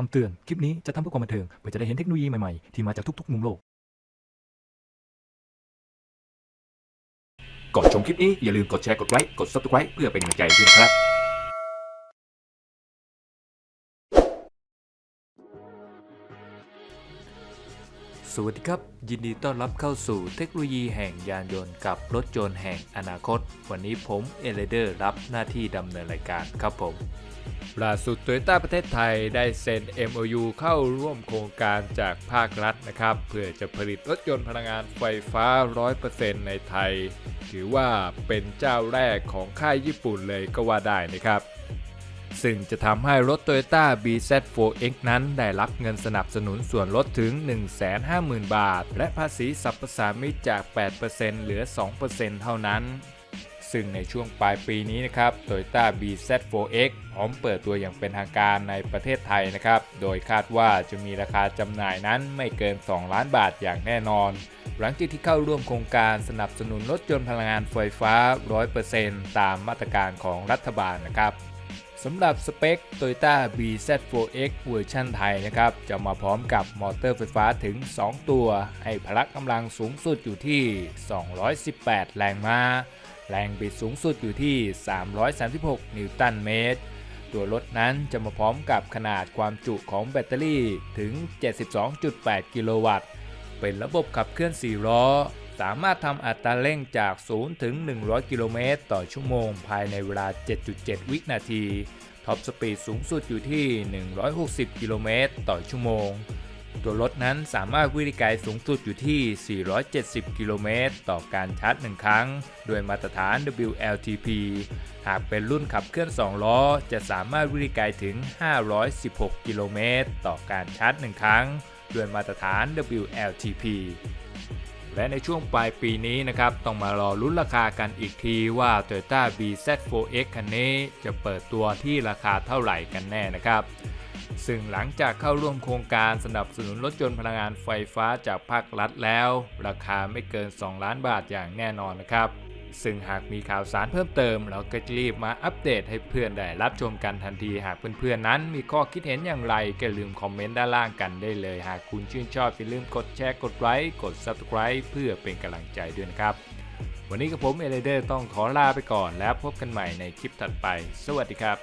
คำเตือน คลิปนี้จะทำเพื่อความบันเทิง เพื่อจะได้เห็นเทคโนโลยีใหม่ๆ ที่มาจากทุกๆ มุมโลก ก่อนชมคลิปนี้อย่าลืมกดแชร์ กดไลค์ กด subscribe เพื่อเป็นกำลังใจด้วยนะครับ สวัสดีครับ ยินดีต้อนรับเข้าสู่เทคโนโลยีแห่งยานยนต์กับรถยนต์แห่งอนาคต วันนี้ผมเอเลเดอร์รับหน้าที่ดำเนินรายการครับผมล่าสุดโตโยต้าประเทศไทยได้เซ็น MOU เข้าร่วมโครงการจากภาครัฐนะครับ เพื่อจะผลิตรถยนต์พลังงานไฟฟ้า 100%ในไทย ถือว่าเป็นเจ้าแรกของค่ายญี่ปุ่นเลยก็ว่าได้นะครับ ซึ่งจะทำให้รถ Toyota BZ4X นั้นได้รับเงินสนับสนุนส่วนลดถึง 150,000 บาท และภาษีสรรพสามิตจาก 8%เหลือ 2%เท่านั้น ซึ่งในช่วงปลายปีนี้นะครับ Toyota BZ4X พร้อมเปิดตัวอย่างเป็นทางการในประเทศไทยนะครับ โดยคาดว่าจะมีราคาจำหน่ายนั้นไม่เกิน 2 ล้านบาทอย่างแน่นอนหลังจากที่เข้าร่วมโครงการสนับสนุนรถยนต์พลังงานไฟฟ้า 100%ตามมาตรการของรัฐบาลนะครับ สำหรับสเปค Toyota BZ4X เวอร์ชันไทยนะครับ จะมาพร้อมกับมอเตอร์ไฟฟ้าถึง 2 ตัว ให้พละกำลังสูงสุดอยู่ที่ 218 แรงม้า แรงบิดสูงสุดอยู่ที่ 336 นิวตันเมตร ตัวรถนั้นจะมาพร้อมกับขนาดความจุของแบตเตอรี่ถึง 72.8 กิโลวัตต์ เป็นระบบขับเคลื่อน 4 ล้อ สามารถทำอัตราเร่งจาก 0 ถึง 100 กิโลเมตรต่อชั่วโมง ภายในเวลา 7.7 วินาที ท็อปสปีดสูงสุดอยู่ที่ 160 กิโลเมตรต่อชั่วโมง ตัวรถนั้นสามารถวิ่งไกลสูงสุดอยู่ที่ 470 กิโลเมตรต่อการชาร์จ 1 ครั้ง โดยมาตรฐาน WLTP หากเป็นรุ่นขับเคลื่อน 2 ล้อ จะสามารถวิ่งไกลถึง 516 กิโลเมตรต่อการชาร์จ 1 ครั้ง โดยมาตรฐาน WLTP และในช่วงปลายปีนี้นะครับ ต้องมารอลุ้นราคากันอีกทีว่า Toyota BZ4X คันนี้จะเปิดตัวที่ราคาเท่าไหร่กันแน่นะครับ ซึ่งหลังจากเข้าร่วมโครงการสนับสนุนรถยนต์พลังงานไฟฟ้าจากภาครัฐแล้ว ราคาไม่เกิน 2 ล้านบาทอย่างแน่นอนนะครับ ซึ่งหากมีข่าวสารเพิ่มเติม เราก็จะรีบมาอัปเดตให้เพื่อนได้รับชมกันทันที หากเพื่อนๆนั้นมีข้อคิดเห็นอย่างไรก็ลืมคอมเมนต์ด้านล่างกันได้เลย หากคุณชื่นชอบอย่าลืมกดแชร์กดไลค์กด Subscribe เพื่อเป็นกำลังใจด้วยนะครับ วันนี้กับผมเอเลเดอร์ต้องขอลาไปก่อนแล้วพบกันใหม่ในคลิปถัดไป สวัสดีครับ